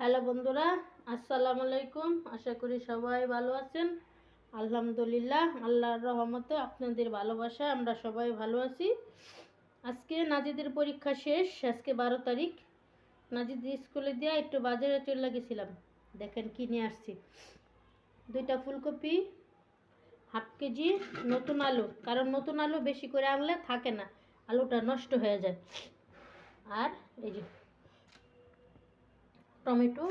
Hello বন্ধুরা, আসসালামু আলাইকুম। আশা করি সবাই ভালো আছেন। আলহামদুলিল্লাহ, আল্লাহর রহমতে আপনাদের ভালোবাসায় আমরা সবাই ভালো আছি। আজকে নাজিদের পরীক্ষা শেষ, আজকে বারো তারিখ। নাজিদ স্কুলে দিয়ে একটু বাজারে চলে গেছিলাম। দেখেন কি নিয়ে আসছি। দুইটা ফুলকপি, হাফ কেজি, নতুন আলু। কারণ নতুন আলু বেশি করে আনলে থাকে না, আলুটা নষ্ট হয়ে যায়। আর এই যে টমেটো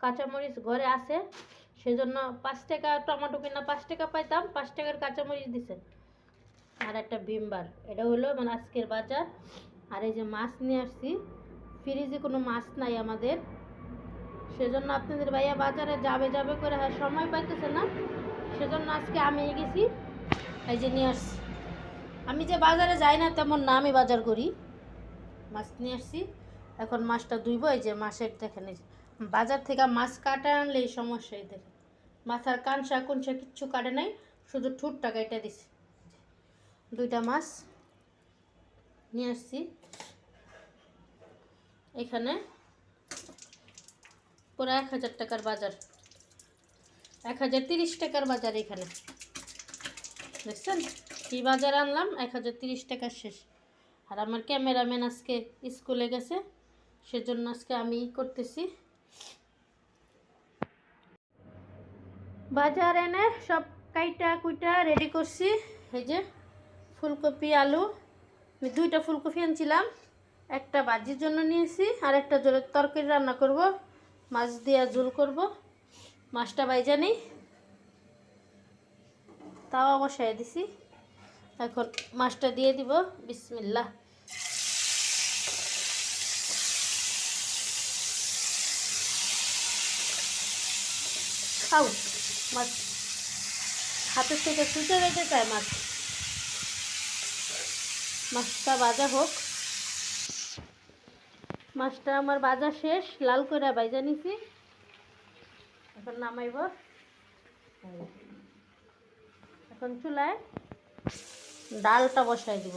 কাঁচামরিচ ঘরে আছে, সেজন্য পাঁচ টাকা টমেটো কিনা পাঁচ টাকা পাইতাম, পাঁচ টাকার কাঁচামরিচ দিছে। আর একটা ভিমবার এটা হলো মানে আজকের বাজার। আর এই যে মাছ নিয়ে আসছি, ফ্রিজে কোনো মাছ নাই আমাদের। সেজন্য আপনাদের ভাইয়া বাজারে যাবে যাবে করে হ্যাঁ সময় পাইতেছে না। সেজন্য আজকে আমি গেছি, এই যে নিয়ে আসছি। আমি যে বাজারে যাই না তেমন না, আমি বাজার করি। মাছ নিয়ে আসছি। এখন মাছটা ধুইব, এই যে মাছের দেখেন, এই বাজার থেকে মাছ কাটা আনলে এই সমস্যা এই দেখেন। মাথার কানসা কুনসা কিচ্ছু কাটে নাই, শুধু ঠুটটা কেটে দিছে। দুইটা মাছ নিয়ে আসছি। এখানে পুরো এক হাজার টাকার বাজার। এক হাজার তিরিশ টাকার বাজার এখানে। দেখছেন? কি বাজার আনলাম? এক হাজার তিরিশ টাকার শেষ। আর আমার ক্যামেরাম্যান আজকে স্কুলে গেছে। সেজন্য আজকে আমি করতেছি। বাজার এনে সব কাইটা কুইটা রেডি করছি। এই যে ফুলকপি, আলু। আমি দুইটা ফুলকপি আনছিলাম। একটা ভাজির জন্য নিয়েছি, আর একটা জলের তরকারি রান্না করব। মাছ দিয়ে ঝোল করব। মাছটা বাইজা নেই। তাওয়া বসাই দিছি। এখন মাছটা দিয়ে দিব। বিসমিল্লাহ। খাও মাছ। হাতের থেকে ছুটে রেখে চায় মাছ। মাছটা বাজা হোক। মাছটা আমার ভাজা শেষ, লাল করে ভাজা নিছি। এখন নামাইব। এখন চুলায় ডালটা বসাই দিব।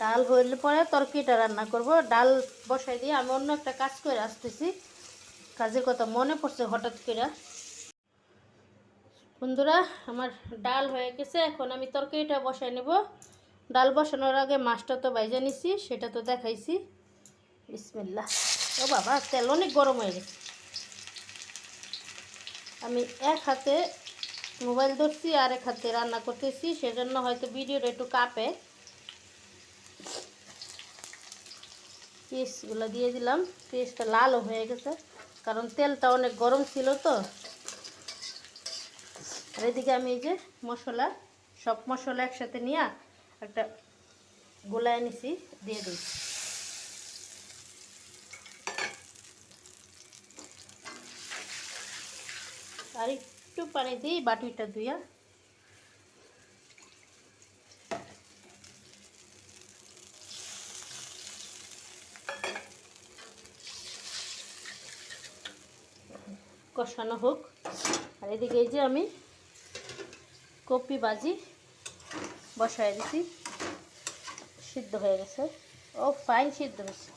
ডাল হইলে পরে তরকারিটা রান্না করব। ডাল বসাই দিয়ে আমি অন্য একটা কাজ করে আসতেছি। কাজের কথা মনে পড়ছে হঠাৎ করে। বন্ধুরা, আমার ডাল হয়ে গেছে, এখন আমি তরকারিটা বসাই নেব। ডাল বসানোর আগে মাছটা তো বাইজা নিছি, সেটা তো দেখাইছি। বিসমিল্লা ও বাবা, তেল অনেক গরম হয়ে গেছে। আমি এক হাতে মোবাইল ধরছি আর এক হাতে রান্না করতেছি, সেজন্য হয়তো ভিডিওটা একটু কাঁপে। পিসগুলো দিয়ে দিলাম পিসটা লালও হয়ে গেছে। কারণ তেলটা অনেক গরম ছিল তো। আর এদিকে আমি এই যে মশলা, সব মশলা একসাথে নিয়ে একটা গোলায় নিছি, দিয়ে দিই। আর একটু পানি দিই বাটিটা ধুইয়া। কষানো হোক। আর এদিকে এই যে আমি কপি বাজি বসায় দিছি। সিদ্ধ হয়ে গেছে। ও ফাইন সিদ্ধ হয়েছে।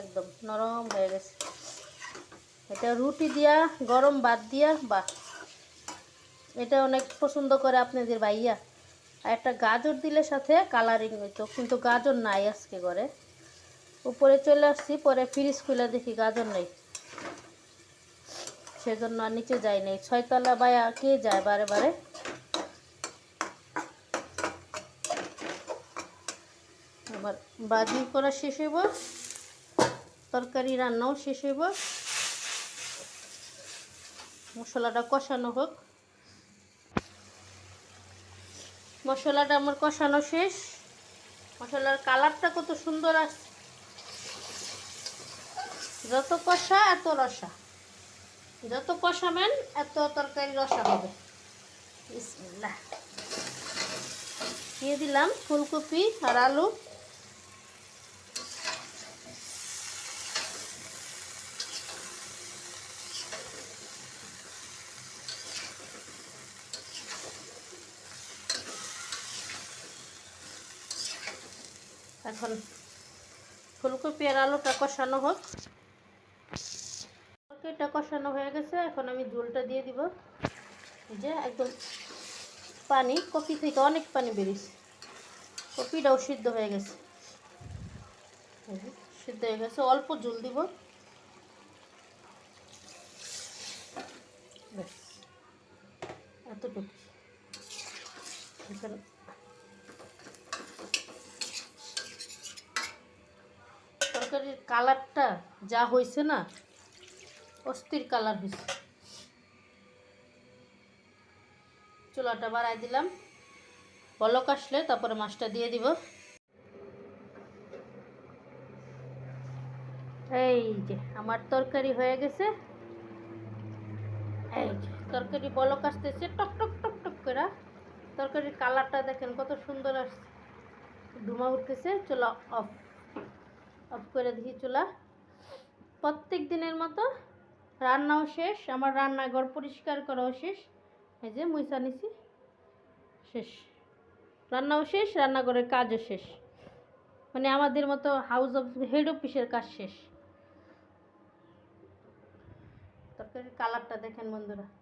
একদম নরম হয়ে গেছে। এটা রুটি দিয়া, গরম ভাত দিয়া বা এটা অনেক পছন্দ করে আপনাদের ভাইয়া। আর একটা গাজর দিলে সাথে কালারিং হইতো, কিন্তু গাজর নাই আজকে ঘরে। উপরে চলে আসছি, পরে ফ্রিজ খুলে দেখি গাজর নেই। সেজন্য আর নিচে যাই নাই। ছয়তলা বায়া কে যায় বারে বারে? আবার বাজি করা শেষ হইব। তরকারি রান্নাও শেষ হইব। মশলাটা কষানো হোক। মশলাটা আমার কষানো শেষ। মশলার কালারটা কত সুন্দর আসছে যত কষা এত রসা। যত কষাবেন, এত তরকারি রসা হবে। দিয়ে দিলাম ফুলকপি আর আলু। এখন ফুলকপি আর আলুটা কষানো হোক। তরকারিটা কষানো হয়ে গেছে, এখন আমি ঝোলটা দিয়ে দিব। যে একদম পানি কপি থেকে অনেক পানি বেরিয়েছে। কপিটাও সিদ্ধ হয়ে গেছে। সিদ্ধ হয়ে গেছে, অল্প ঝোল দিব। এতটুকু তরকারির কালারটা যা হয়েছে না অস্থির কালার হয়েছে। চুলাটা বাড়াই দিলাম। বলক আসলে তারপরে মাছটা দিয়ে দিব। এই যে, আমার তরকারি হয়ে গেছে। এই যে, তরকারি বলক আসতেছে, টক টক টক টক করে। তরকারির কালারটা দেখেন কত সুন্দর আসছে। ধুমা উঠতেছে, চুলা অফ অফ করে দিই চুলা। প্রত্যেক দিনের মতো রান্নাও শেষ, আমার রান্নাঘর পরিষ্কার করাও শেষ। এই যে মুইসা নিছি, শেষ। রান্নাও শেষ, রান্নাঘরের কাজও শেষ। মানে আমাদের মতো হাউস অফ হেড অফিসের কাজ শেষ। তরকারির কালারটা দেখেন বন্ধুরা।